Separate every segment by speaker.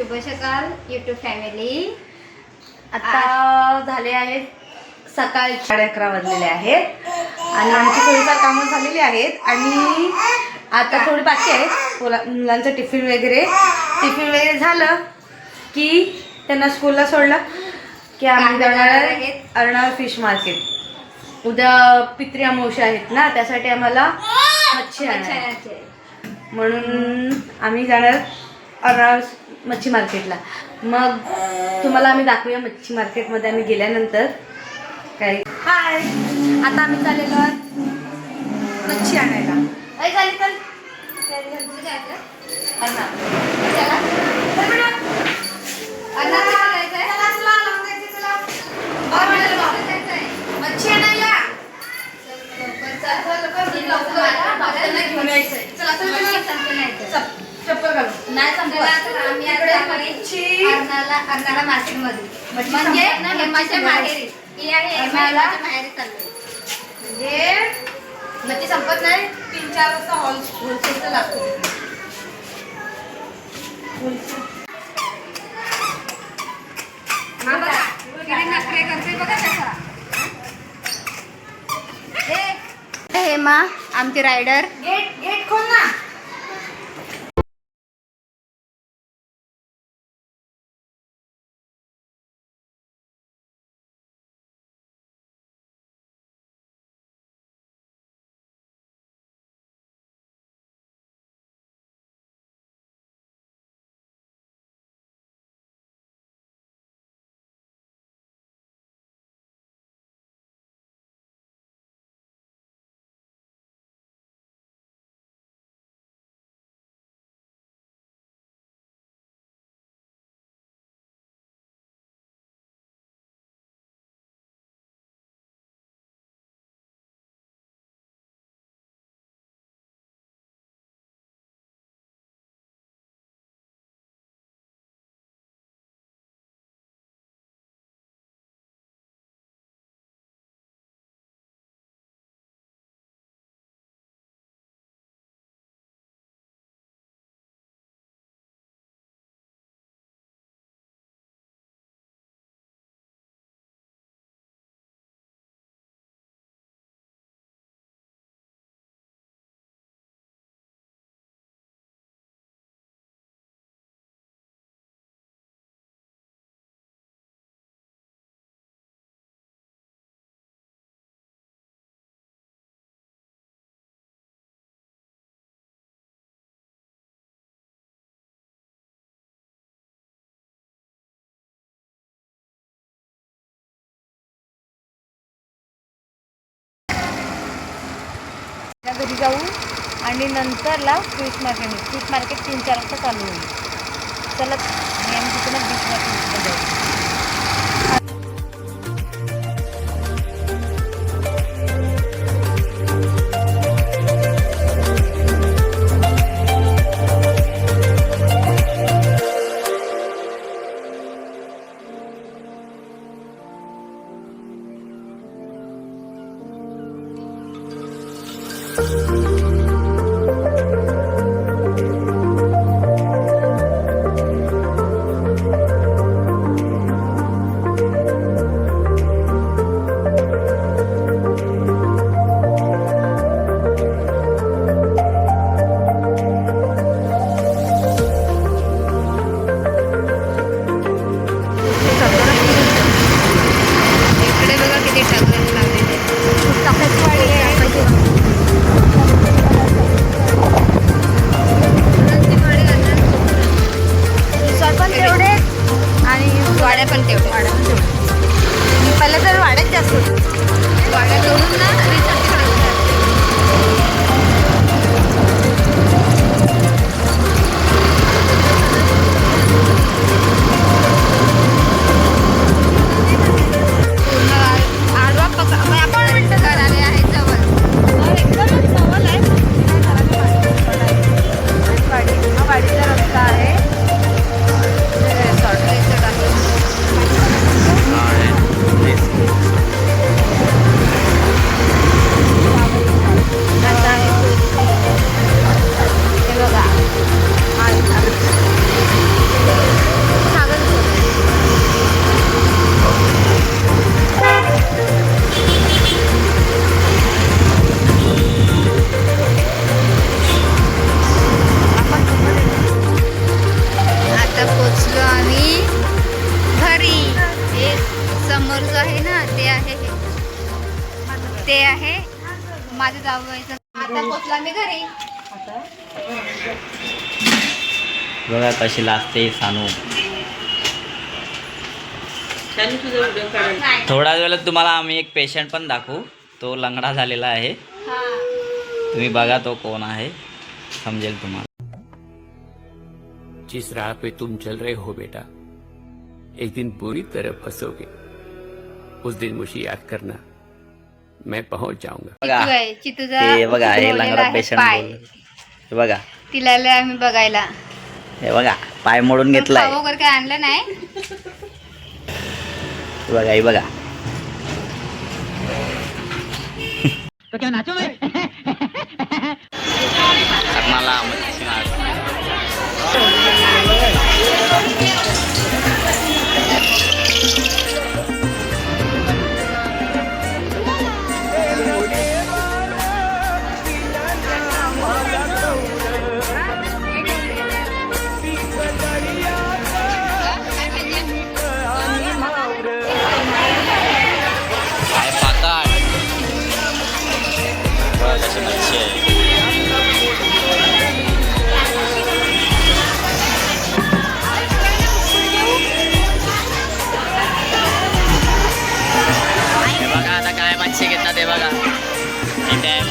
Speaker 1: शुभ सकाळ YouTube family
Speaker 2: आता झाले आहेत सकाळी साडे अकरा वाजलेले आहेत. आणि आमची थोडीफार कामं झालेली आहेत. आणि आता थोडी बाकी आहेत. मुला मुलांचं टिफिन वगैरे. टिफिन वगैरे झालं की त्यांना स्कूलला सोडलं की आम्ही जाणार
Speaker 1: जाणार
Speaker 2: आहे
Speaker 1: आहेत.
Speaker 2: अर्णव फिश मार्केट उद्या पित्री अमावस्या आहेत ना त्यासाठी आम्हाला मच्छी आणायची. म्हणून आम्ही जाणार अर्नाळ मच्छी मार्केटला. मग तुम्हाला आम्ही दाखवूया मच्छी मार्केटमध्ये आम्ही गेल्यानंतर काय. हाय आता आम्ही चाललेलो आहोत मच्छी आणायला. अय चालेल चल
Speaker 1: कुठे जायचं?
Speaker 2: अर्नाळ.
Speaker 1: चला.
Speaker 2: चल बेटा.
Speaker 1: अन्नाला कुठे जायचंय?
Speaker 2: चला, चला, लावून जायचं, चला.
Speaker 1: अन्नाला कुठे जायचंय?
Speaker 2: मच्छी आणायला
Speaker 1: लवकर चल. तीन लवकर आला.
Speaker 2: त्यांना घेऊन यायचंय. चला, चल,
Speaker 1: मच्छी
Speaker 2: चला.
Speaker 1: संपली नाही तर.
Speaker 2: चल, चप्पल घालू
Speaker 1: नाही संपला तर आम्ही आज
Speaker 2: इकडे
Speaker 1: जाणार आहे
Speaker 2: मच्छी.
Speaker 1: अर्नाला अर्नाला मार्केटमध्ये
Speaker 2: मच्छी
Speaker 1: म्हणजे हेमाच्या. माहेरी ही आहे.
Speaker 2: म्हणजे मच्छी संपत नाही तीन चार वाजता हॉल होलसेलचं लागतो तिथे.
Speaker 1: हा बघा, किती नखरे करते बघा कसा. हेमा आमची रायडर
Speaker 2: गेट गेट खोल ना घरी जाऊ आणि नंतरला फिश मार्केट फिश मार्केट तीन चार वाजता चालू होईल. चला मी आम्ही तिथून बीच मार्केट
Speaker 1: ते आहे. माझं जावयाचं आता पोचला मी घरी.
Speaker 3: बघा कशी लागते सानू. थोड्या वेळात तुम्हाला आम्ही एक पेशंट पण दाखवू. तो लंगडा झालेला आहे. तुम्ही बघा तो कोण आहे. समजेल तुम्हाला.
Speaker 4: जिस राह पे तुम चल रहे हो बेटा एक दिन बुरी तरह फंसोगे. उस दिन मुझे याद करना. मैं पहुंच जाऊंगा।
Speaker 3: बघा बघा हे लंगडा पेशंट. हे बघा.
Speaker 1: तिला आम्ही बघायला.
Speaker 3: हे बघा पाय मोडून घेतलाय.
Speaker 1: खाऊ वगैरे काय आणलं नाही?
Speaker 3: बघा हे बघा.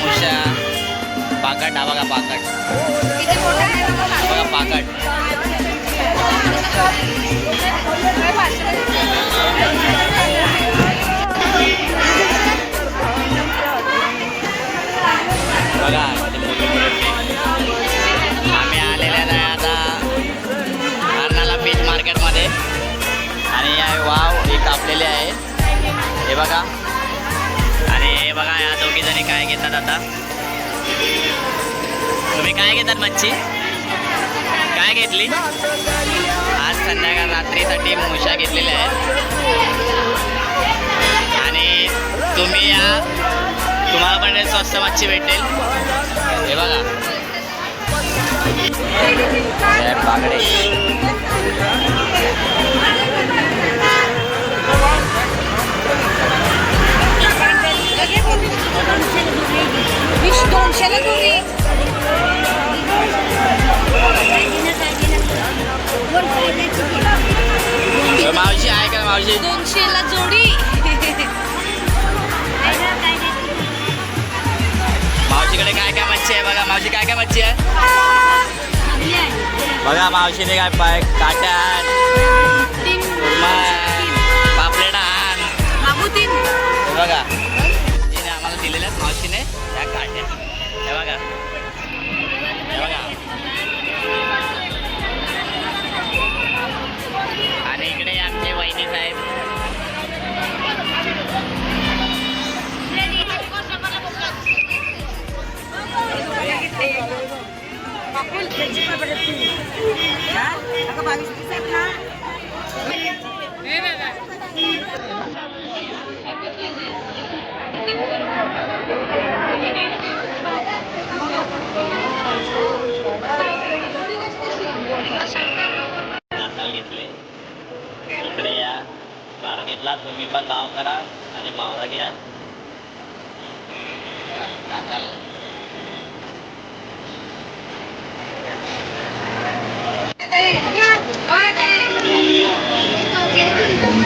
Speaker 3: मुशा पाकट हा बघा पाकट
Speaker 1: बघा.
Speaker 3: पाकट बघा. आम्ही आलेल्या नाही आता कर्नाला बीच मार्केटमध्ये आणि वाव ही कापलेली आहे हे बघा बघा या दोघी जणी काय घेतात आता. तुम्ही काय घेतात मच्छी? काय घेतली? आज संध्याकाळ रात्रीसाठी मुशा घेतलेल्या आहेत. आणि तुम्ही या तुम्हाला पण स्वस्त मच्छी भेटेल. हे बघा. बागडे
Speaker 1: विश दोनशेला
Speaker 3: तर मावशी आहे का मावशी
Speaker 1: दोनशेला जोडी
Speaker 3: मावशीकडे काय काय मच्छी आहे बघा मावशी काय काय मच्छी आहे बघा मावशीने काय पाय काट्यात
Speaker 1: तीन
Speaker 3: पापलेट आण बघा हे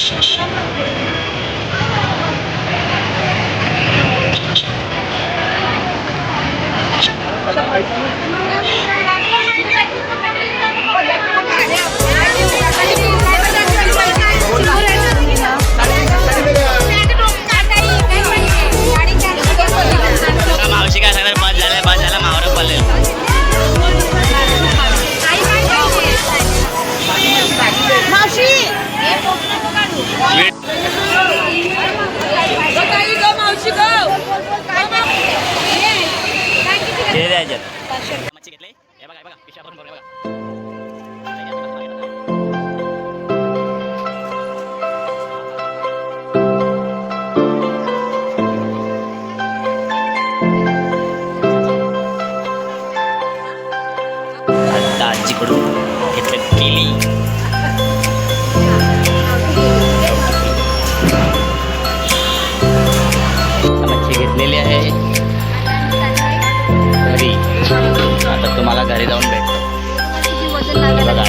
Speaker 3: আসিস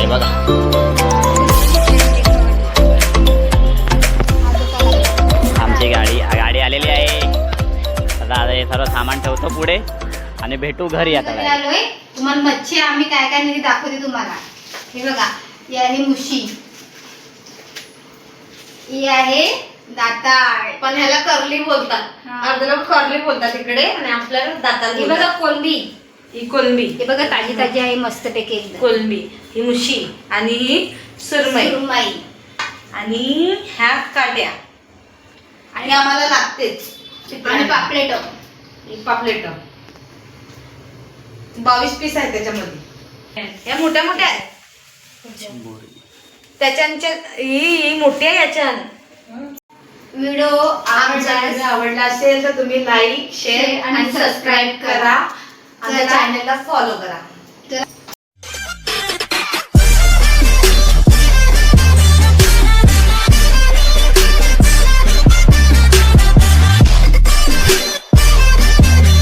Speaker 3: हे बघा आमची गाडी गाडी आलेली आहे. आता आता हे सर्व सामान ठेवतो पुढे आणि भेटू घरी आता.
Speaker 1: तुम्हाला मच्छी आम्ही काय काय नेली दाखवते तुम्हाला. हे बघा ही आहे मुशी. ही आहे दाताळ.
Speaker 2: पण ह्याला कर्ली बोलतात.
Speaker 1: हा.
Speaker 2: अर्ध लोक कर्ली बोलतात इकडे आणि आपल्याला दाताल
Speaker 1: हे बघा कोलंबी.
Speaker 2: ही कोलंबी.
Speaker 1: हे बघा ताजी ताजी आहे मस्त पैकी एकदम.
Speaker 2: कोलंबी ही मुशी आणि ही सुरमई.
Speaker 1: सुरमई.
Speaker 2: आणि ह्या काट्या आणि आम्हाला लागतेच.
Speaker 1: आणि पापलेट.
Speaker 2: पापलेट. बावीस पीस आहेत त्याच्यामध्ये. या मोठ्या मोठ्या आहेत. त्याच्यांच्या ही ही मोठी आहे याच्या
Speaker 1: व्हिडिओ
Speaker 2: आवडला असेल तर तुम्ही लाईक शेअर
Speaker 1: आणि
Speaker 2: सबस्क्राईब करा. आमच्या. चॅनलला फॉलो करा